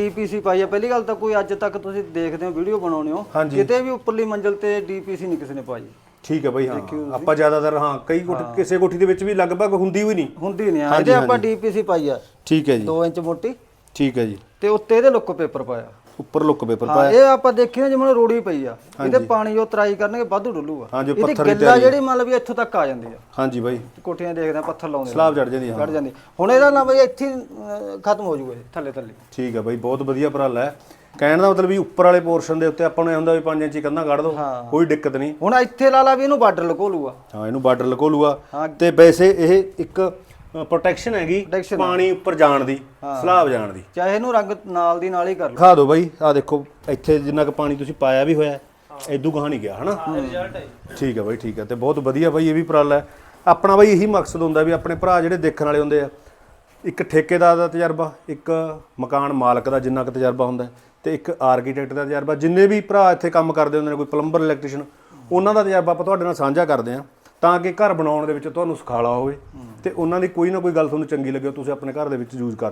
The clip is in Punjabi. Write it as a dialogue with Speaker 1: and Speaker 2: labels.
Speaker 1: ਡੀਪੀਸੀ ਪਾਈ ਆ। ਪਹਿਲੀ ਗੱਲ ਤਾਂ ਕੋਈ ਅੱਜ ਤੱਕ ਤੁਸੀਂ ਦੇਖਦੇ ਹੋ ਵੀਡੀਓ ਬਣਾਉਣੇ ਹੋ।
Speaker 2: ਹਾਂਜੀ।
Speaker 1: ਕਿਤੇ ਵੀ ਉੱਪਰਲੀ ਮੰਜ਼ਲ ਤੇ ਡੀਪੀਸੀ ਨਹੀਂ ਕਿਸੇ ਨੇ ਪਾਈ।
Speaker 2: ਠੀਕ ਹੈ ਬਾਈ ਹਾਂ। ਆਪਾਂ ਜ਼ਿਆਦਾਤਰ ਹਾਂ ਕਈ ਕੋਠ ਕਿਸੇ ਕੋਠੀ ਦੇ ਵਿੱਚ ਵੀ ਲਗਭਗ ਹੁੰਦੀ ਹੋਈ ਨਹੀਂ।
Speaker 1: ਹੁੰਦੀ ਨਹੀਂ ਆ। ਇਹਦੇ ਆਪਾਂ ਡੀਪੀਸੀ ਪਾਈ ਆ।
Speaker 2: ਠੀਕ ਹੈ ਜੀ।
Speaker 1: 2 ਇੰਚ ਮੋਟੀ।
Speaker 2: ਠੀਕ ਹੈ ਜੀ।
Speaker 1: ਤੇ ਉੱਤੇ ਇਹਦੇ ਲੁੱਕ ਪੇਪਰ ਪਾਇਆ।
Speaker 2: ਉੱਪਰ ਲੁੱਕ ਪੇਪਰ
Speaker 1: ਹਾਂ
Speaker 2: ਪਾਇਆ।
Speaker 1: ਇਹ ਆਪਾਂ ਦੇਖਿਆ ਜਿਵੇਂ ਰੋੜੀ ਪਈ ਆ। ਇਹਦੇ ਪਾਣੀ ਜੋ ਤਰਾਈ ਕਰਨਗੇ ਵਾਧੂ ਡੁੱਲੂਗਾ।
Speaker 2: ਹਾਂ, ਜੋ ਪੱਥਰ ਦੀ
Speaker 1: ਗਿੱਲਾ ਜਿਹੜੀ ਮੰਨ ਲਓ ਵੀ ਇੱਥੋਂ ਤੱਕ ਆ ਜਾਂਦੀ ਆ।
Speaker 2: ਹਾਂਜੀ ਬਾਈ।
Speaker 1: ਕੋਠੀਆਂ ਦੇਖਦੇ ਆ ਪੱਥਰ ਲਾਉਂਦੇ
Speaker 2: ਸਲਾਬ ਚੜ ਜਾਂਦੀ ਹਾਂ।
Speaker 1: ਚੜ ਜਾਂਦੀ ਹੁਣ ਇਹਦਾ ਨਾ ਬਈ ਇੱਥੇ ਹੀ, ਅਹ, ਖਤਮ ਹੋ ਜਾਊਗਾ ਇਹ ਥੱਲੇ ਥੱਲੇ।
Speaker 2: ਠੀਕ ਹੈ ਬਾਈ ਬਹੁਤ ਵਧੀਆ ਉਪਰਾਲਾ ਹੈ। ਕਹਿਣ ਦਾ ਮਤਲਬ ਵੀ ਉੱਪਰ ਵਾਲੇ ਪੋਰਸ਼ਨ ਦੇ ਉੱਤੇ ਆਪਾਂ ਨੂੰ ਇਹ ਹੁੰਦਾ ਵੀ 5 ਇੰਚੀ ਕੰਧਾਂ ਕੱਢ ਦੋ ਕੋਈ ਦਿੱਕਤ ਨਹੀਂ।
Speaker 1: ਹੁਣ ਇੱਥੇ ਲਾ ਲਾ ਵੀ ਇਹਨੂੰ ਬਾਰਡਰ ਲਕੋ ਲੂਗਾ
Speaker 2: ਹਾਂ ਇਹਨੂੰ ਬਾਰਡਰ ਲਕੋ ਲੂਗਾ
Speaker 1: ਹਾਂ।
Speaker 2: ਤੇ ਵੈਸੇ ਇਹ ਇੱਕ ਪ੍ਰੋਟੈਕਸ਼ਨ ਹੈਗੀ
Speaker 1: Protection
Speaker 2: ਪਾਣੀ ਉੱਪਰ ਜਾਣ ਦੀ ਸਲਾਬ ਜਾਣ ਦੀ।
Speaker 1: ਚਾਹੇ ਇਹਨੂੰ ਰੰਗ ਨਾਲ ਦੀ ਨਾਲ ਹੀ ਕਰ ਲਓ।
Speaker 2: ਦਿਖਾ ਦਿਓ ਬਾਈ ਆ ਦੇਖੋ ਇੱਥੇ ਜਿੰਨਾ ਕੁ ਪਾਣੀ ਤੁਸੀਂ ਪਾਇਆ ਵੀ ਹੋਇਆ ਐਦੂ ਗਾਹ ਨਹੀਂ ਗਿਆ ਹਨਾ? ਠੀਕ ਹੈ ਬਾਈ ਠੀਕ ਹੈ ਤੇ ਬਹੁਤ ਵਧੀਆ ਬਾਈ ਇਹ ਵੀ ਉਪਰਾਲਾ ਹੈ। ਆਪਣਾ ਬਾਈ ਇਹੀ ਮਕਸਦ ਹੁੰਦਾ ਵੀ ਆਪਣੇ ਭਰਾ ਜਿਹੜੇ ਦੇਖਣ ਵਾਲੇ ਹੁੰਦੇ ਆ ਇੱਕ ਠੇਕੇਦਾਰ ਦਾ ਤਜਰਬਾ ਇੱਕ ਮਕਾਨ ਮਾਲਕ ਦਾ ਜਿੰਨਾ ਕੁ ਤਜਰਬਾ ਹੁੰਦਾ ਹੈ, ਤੇ ਇੱਕ ਆਰਕੀਟੈਕਟ ਦਾ ਤਜਰਬਾ। ਜਿੰਨੇ ਵੀ ਭਰਾ ਇੱਥੇ ਕੰਮ ਕਰਦੇ ਹੁੰਦੇ ਨੇ ਕੋਈ ਪਲੰਬਰ ਇਲੈਕਟ੍ਰੀਸ਼ੀਅਨ ਉਹਨਾਂ ਦਾ ਤਜਰਬਾ ਆਪਾਂ ਤੁਹਾਡੇ ਨਾਲ ਸਾਂਝਾ ਕਰਦੇ ਆ ਤਾਂ ਕਿ ਘਰ ਬਣਾਉਣ ਦੇ ਵਿੱਚ ਤੁਹਾਨੂੰ ਸੁਖਾਲਾ ਹੋਵੇ ਤੇ ਉਹਨਾਂ ਦੀ ਕੋਈ ਨਾ ਕੋਈ ਗੱਲ ਤੁਹਾਨੂੰ ਚੰਗੀ ਲੱਗੇ ਤੁਸੀਂ ਆਪਣੇ ਘਰ ਦੇ ਵਿੱਚ ਯੂਜ਼ ਕਰ